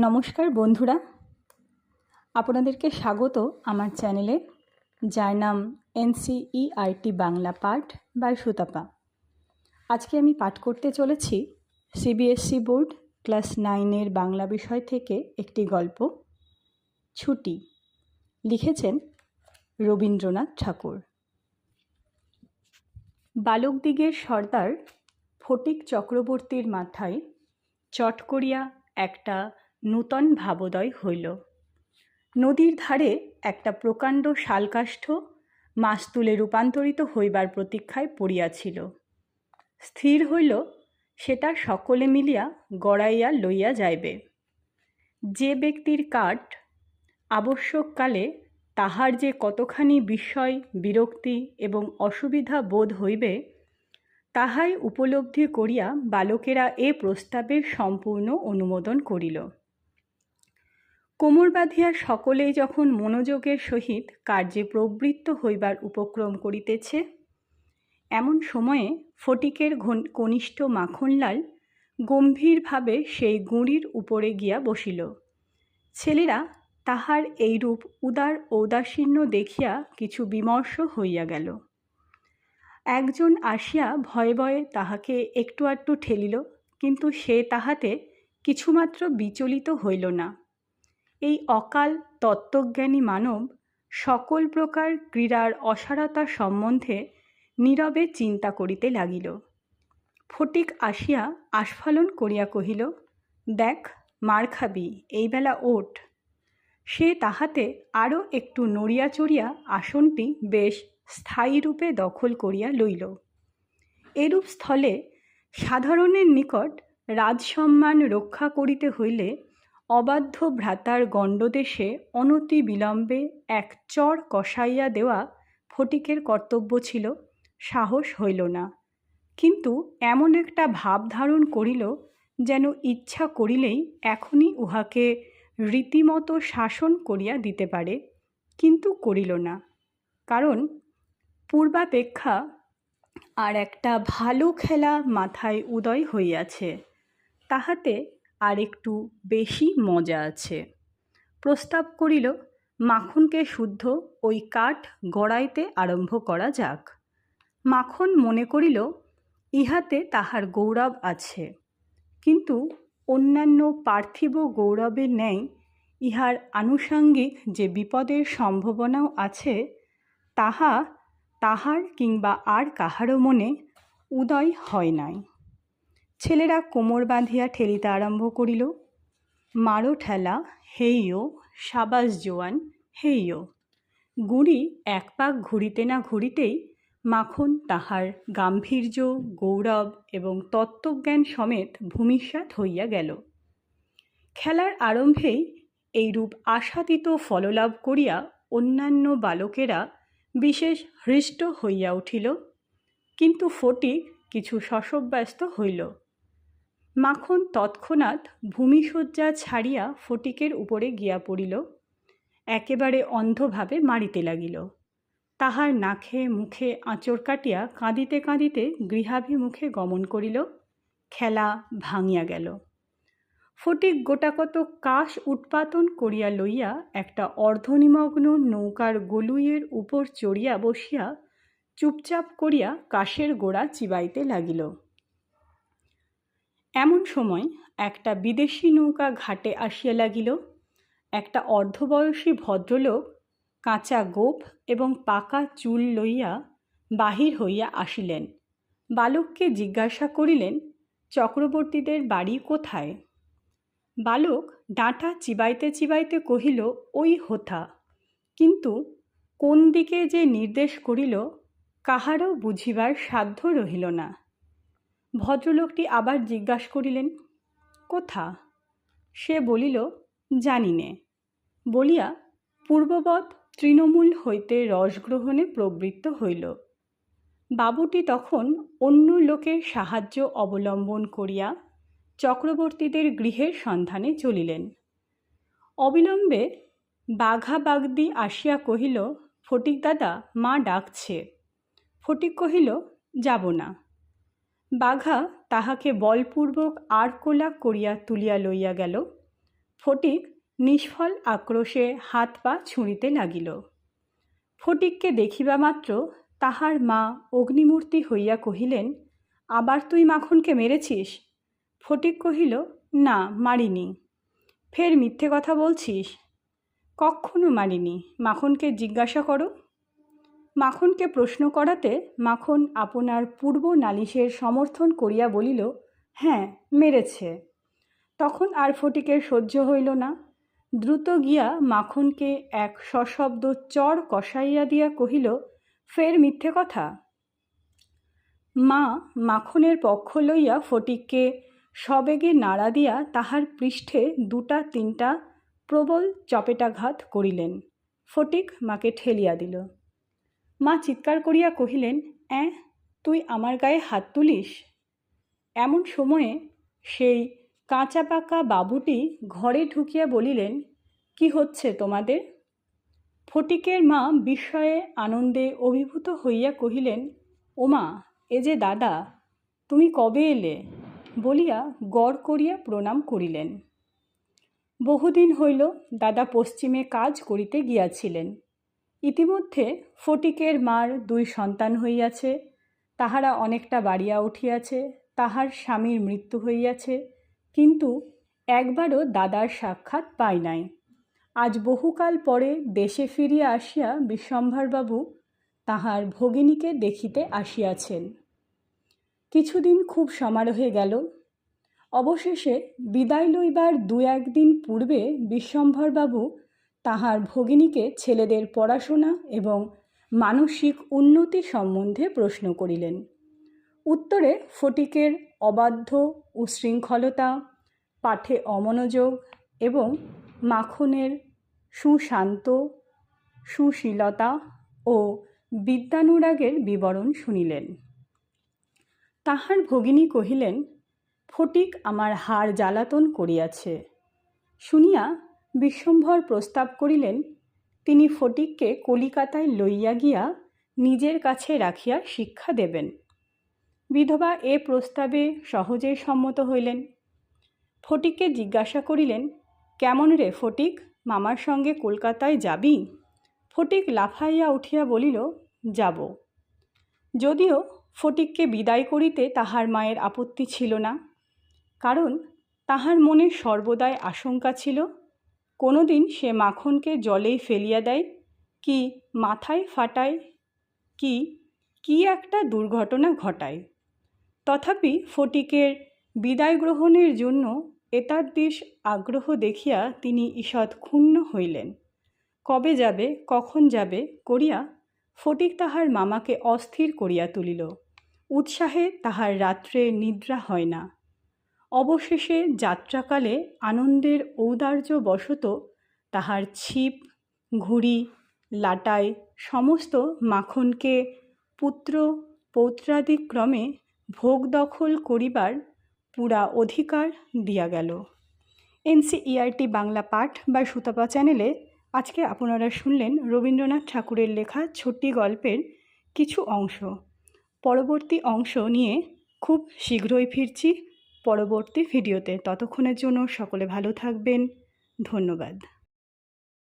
নমস্কার বন্ধুরা। আপনাদেরকে স্বাগত আমার চ্যানেলে, যার নাম এনসিইআরটি বাংলা পাঠ বাই সুতাপা। আজকে আমি পাঠ করতে চলেছি সিবিএসসি বোর্ড ক্লাস নাইনের বাংলা বিষয় থেকে একটি গল্প, ছুটি। লিখেছেন রবীন্দ্রনাথ ঠাকুর। বালকদিগের সর্দার ফটিক চক্রবর্তীর মাথায় চট করিয়া একটা নূতন ভাবোদয় হইল। নদীর ধারে একটা প্রকাণ্ড শালকাষ্ঠ মাস্তুলে রূপান্তরিত হইবার প্রতীক্ষায় পড়িয়াছিল। স্থির হইল, সেটা সকলে মিলিয়া গড়াইয়া লইয়া যাইবে। যে ব্যক্তির কাঠ আবশ্যককালে তাহার যে কতখানি বিস্ময়, বিরক্তি এবং অসুবিধা বোধ হইবে, তাহাই উপলব্ধি করিয়া বালকেরা এ প্রস্তাবের সম্পূর্ণ অনুমোদন করিল। কোমর বাঁধিয়া সকলেই যখন মনোযোগের সহিত কার্যে প্রবৃত্ত হইবার উপক্রম করিতেছে, এমন সময়ে ফটিকের কনিষ্ঠ মাখনলাল গম্ভীরভাবে সেই গুঁড়ির উপরে গিয়া বসিল। ছেলেরা তাহার এইরূপ উদার ঔদাসীন্য দেখিয়া কিছু বিমর্ষ হইয়া গেল। একজন আসিয়া ভয়ে ভয়ে তাহাকে একটু আধটু ঠেলিল, কিন্তু সে তাহাতে কিছুমাত্র বিচলিত হইল না। এই অকাল তত্ত্বজ্ঞানী মানব সকল প্রকার ক্রীড়ার অসারতা সম্বন্ধে নীরবে চিন্তা করিতে লাগিল। ফটিক আসিয়া আস্ফালন করিয়া কহিল, দেখ, মার খাবি এইবেলা ওঠ সে তাহাতে আরও একটু নড়িয়া চড়িয়া আসনটি বেশ স্থায়ীরূপে দখল করিয়া লইল। এরূপ স্থলে সাধারণের নিকট রাজসম্মান রক্ষা করিতে হইলে অবাধ্য ভ্রাতার গণ্ডদেশে অনতি বিলম্বে এক চর কষাইয়া দেওয়া ফটিকের কর্তব্য ছিল, সাহস হইল না। কিন্তু এমন একটা ভাব ধারণ করিল যেন ইচ্ছা করিলেই এখনই উহাকে রীতিমতো শাসন করিয়া দিতে পারে, কিন্তু করিল না। কারণ পূর্বাপেক্ষা আর একটা ভালো খেলা মাথায় উদয় হইয়াছে, তাহাতে আর একটু বেশি মজা আছে। প্রস্তাব করিল, মাখনকে শুদ্ধ ওই কাঠ গড়াইতে আরম্ভ করা যাক। মাখন মনে করিল, ইহাতে তাহার গৌরব আছে। কিন্তু অন্যান্য পার্থিব গৌরবের ন্যায় ইহার আনুষাঙ্গিক যে বিপদের সম্ভাবনাও আছে, তাহা তাহার কিংবা আর কাহারও মনে উদয় হয় নাই। ছেলেরা কোমর বাঁধিয়া ঠেলিতে আরম্ভ করিল। মারো ঠেলা হেইও সাবাস জোয়ান হেইও গুড়ি এক পাক ঘুরিতে না ঘুরিতেই মাখন তাহার গাম্ভীর্য, গৌরব এবং তত্ত্বজ্ঞান সমেত ভূমিসাৎ হইয়া গেল। খেলার আরম্ভেই এইরূপ আশাতীত ফললাভ করিয়া অন্যান্য বালকেরা বিশেষ হৃষ্ট হইয়া উঠিল। কিন্তু ফটিক কিছু শশব্যস্ত হইল। মাখন তৎক্ষণাৎ ভূমিশয্যা ছাড়িয়া ফটিকের উপরে গিয়া পড়িল। একেবারে অন্ধভাবে মারিতে লাগিল। তাহার নাখে মুখে আঁচড় কাটিয়া কাঁদিতে কাঁদিতে গৃহাভিমুখে গমন করিল। খেলা ভাঙিয়া গেল। ফটিক গোটাকত কাশ উৎপাতন করিয়া লইয়া একটা অর্ধনিমগ্ন নৌকার গলুইয়ের উপর চড়িয়া বসিয়া চুপচাপ করিয়া কাশের গোড়া চিবাইতে লাগিল। এমন সময় একটা বিদেশি নৌকা ঘাটে আসিয়া লাগিল। একটা অর্ধবয়সী ভদ্রলোক কাঁচা গোপ এবং পাকা চুল লইয়া বাহির হইয়া আসিলেন। বালককে জিজ্ঞাসা করিলেন, চক্রবর্তীদের বাড়ি কোথায়? বালক ডাঁটা চিবাইতে চিবাইতে কহিল, ওই হোথা। কিন্তু কোন দিকে যে নির্দেশ করিল, কাহারও বুঝিবার সাধ্য রহিল না। ভদ্রলোকটি আবার জিজ্ঞাসা করিলেন, কোথা? সে বলিল জানি নে বলিয়া পূর্ববৎ তৃণমূল হইতে রসগ্রহণে প্রবৃত্ত হইল। বাবুটি তখন অন্য লোকের সাহায্য অবলম্বন করিয়া চক্রবর্তীদের গৃহের সন্ধানে চলিলেন। অবিলম্বে বাঘা বাগদি আসিয়া কহিল ফটিক দাদা মা ডাকছে। ফটিক কহিল, যাব না। বাঘা তাহাকে বলপূর্বক আর কোলা করিয়া তুলিয়া লইয়া গেল। ফটিক নিষ্ফল আক্রোশে হাত পা ছুঁড়িতে লাগিল। ফটিককে দেখিবা মাত্র তাহার মা অগ্নিমূর্তি হইয়া কহিলেন, আবার তুই মাখনকে মেরেছিস? ফটিক কহিল, না, মারিনি। ফের মিথ্যে কথা বলছিস? কক্ষণও মারিনি। মাখনকে জিজ্ঞাসা করো। মাখনকে প্রশ্ন করাতে মাখন আপনার পূর্ব নালিশের সমর্থন করিয়া বলিল হ্যাঁ মেরেছে। তখন আর ফটিকের সহ্য হইল না। দ্রুত গিয়া মাখনকে এক সশব্দ চর কষাইয়া দিয়া কহিল, ফের মিথ্যে কথা? মা মাখনের পক্ষ লইয়া ফটিককে সবেগে নাড়া দিয়া তাহার পৃষ্ঠে দুটা তিনটা প্রবল চপেটাঘাত করিলেন। ফটিক মাকে ঠেলিয়া দিল। মা চিৎকার করিয়া কহিলেন, অ্যাঁ, তুই আমার গায়ে হাত তুলিস? এমন সময়ে সেই কাঁচা পাকা বাবুটি ঘরে ঢুকিয়া বলিলেন, কি হচ্ছে তোমাদের? ফটিকের মা বিস্ময়ে আনন্দে অভিভূত হইয়া কহিলেন, ওমা, এ যে দাদা, তুমি কবে এলে? বলিয়া গড় করিয়া প্রণাম করিলেন। বহুদিন হইল দাদা পশ্চিমে কাজ করিতে গিয়াছিলেন। ইতিমধ্যে ফটিকের মার দুই সন্তান হইয়াছে, তাহারা অনেকটা বাড়িয়া উঠিয়াছে, তাহার স্বামীর মৃত্যু হইয়াছে, কিন্তু একবারও দাদার সাক্ষাৎ পাই নাই। আজ বহুকাল পরে দেশে ফিরিয়া আসিয়া বিশ্বম্ভরবাবু তাহার ভগিনীকে দেখিতে আসিয়াছেন। কিছুদিন খুব সমারোহে গেল। অবশেষে বিদায় লইবার দু একদিন পূর্বে বিশ্বম্ভরবাবু তাহার ভগিনীকে ছেলেদের পড়াশোনা এবং মানসিক উন্নতি সম্বন্ধে প্রশ্ন করিলেন। উত্তরে ফটিকের অবাধ্য উশৃঙ্খলতা, পাঠে অমনোযোগ এবং মাখনের সুশান্ত সুশীলতা ও বিদ্যানুরাগের বিবরণ শুনিলেন। তাহার ভগিনী কহিলেন, ফটিক আমার হাড় জ্বালাতন করিয়াছে। শুনিয়া বিশ্বম্ভর প্রস্তাব করিলেন, তিনি ফটিককে কলিকাতায় লইয়া গিয়া নিজের কাছে রাখিয়া শিক্ষা দেবেন। বিধবা এ প্রস্তাবে সহজেই সম্মত হইলেন। ফটিককে জিজ্ঞাসা করিলেন, কেমন রে ফটিক, মামার সঙ্গে কলকাতায় যাবি? ফটিক লাফাইয়া উঠিয়া বলিল, যাব। যদিও ফটিককে বিদায় করিতে তাহার মায়ের আপত্তি ছিল না, কারণ তাহার মনে সর্বদাই আশঙ্কা ছিল কোনো দিন সে মাখনকে জলেই ফেলিয়া দেয়? কি মাথায় ফাটায়? কি কি একটা দুর্ঘটনা ঘটায়? তথাপি ফটিকের বিদায় গ্রহণের জন্য এতাদৃশ আগ্রহ দেখিয়া তিনি ঈষৎ ক্ষুণ্ণ হইলেন। কবে যাবে, কখন যাবে করিয়া ফটিক তাহার মামাকে অস্থির করিয়া তুলিল। উৎসাহে তাহার রাত্রে নিদ্রা হয় না। অবশেষে যাত্রাকালে আনন্দের ঔদার্য বশত তাহার ছিপ, ঘুড়ি, লাটাই সমস্ত মাখনকে পুত্র পৌত্রাদিক্রমে ভোগ দখল করিবার পুরা অধিকার দিয়া গেল। এনসিইআরটি বাংলা পাঠ বা সুতাপা চ্যানেলে আজকে আপনারা শুনলেন রবীন্দ্রনাথ ঠাকুরের লেখা ছোট্টি গল্পের কিছু অংশ। পরবর্তী অংশ নিয়ে খুব শীঘ্রই ফিরছি। পরবর্তী ভিডিওতে। ততক্ষণের জন্য সকলে ভালো থাকবেন। ধন্যবাদ।